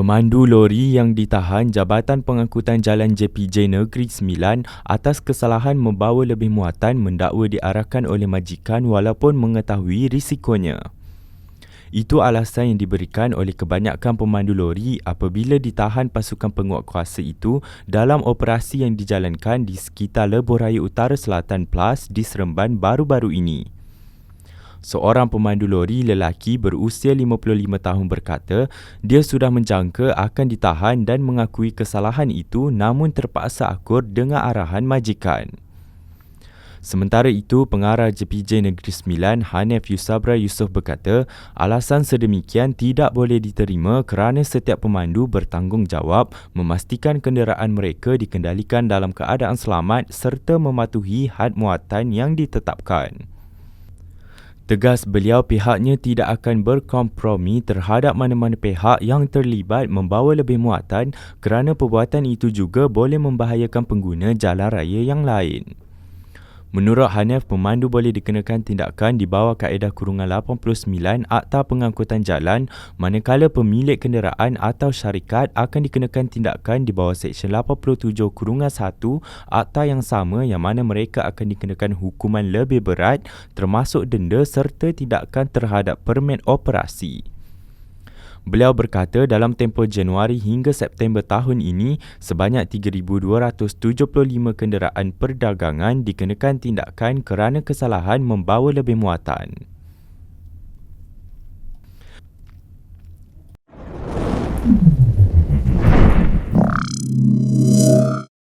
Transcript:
Pemandu lori yang ditahan Jabatan Pengangkutan Jalan JPJ Negeri Sembilan atas kesalahan membawa lebih muatan mendakwa diarahkan oleh majikan walaupun mengetahui risikonya. Itu alasan yang diberikan oleh kebanyakan pemandu lori apabila ditahan pasukan penguat kuasa itu dalam operasi yang dijalankan di sekitar Lebuh Raya Utara Selatan Plus di Seremban baru-baru ini. Seorang pemandu lori lelaki berusia 55 tahun berkata dia sudah menjangka akan ditahan dan mengakui kesalahan itu namun terpaksa akur dengan arahan majikan. Sementara itu, pengarah JPJ Negeri Sembilan Hanif Yusabra Yusof berkata alasan sedemikian tidak boleh diterima kerana setiap pemandu bertanggungjawab memastikan kenderaan mereka dikendalikan dalam keadaan selamat serta mematuhi had muatan yang ditetapkan. Tegas beliau pihaknya tidak akan berkompromi terhadap mana-mana pihak yang terlibat membawa lebih muatan kerana perbuatan itu juga boleh membahayakan pengguna jalan raya yang lain. Menurut Hanif, pemandu boleh dikenakan tindakan di bawah kaedah kurungan 89 Akta Pengangkutan Jalan manakala pemilik kenderaan atau syarikat akan dikenakan tindakan di bawah Seksyen 87 kurungan 1 Akta yang sama yang mana mereka akan dikenakan hukuman lebih berat termasuk denda serta tindakan terhadap permit operasi. Beliau berkata dalam tempoh Januari hingga September tahun ini, sebanyak 3,275 kenderaan perdagangan dikenakan tindakan kerana kesalahan membawa lebih muatan. Thank you.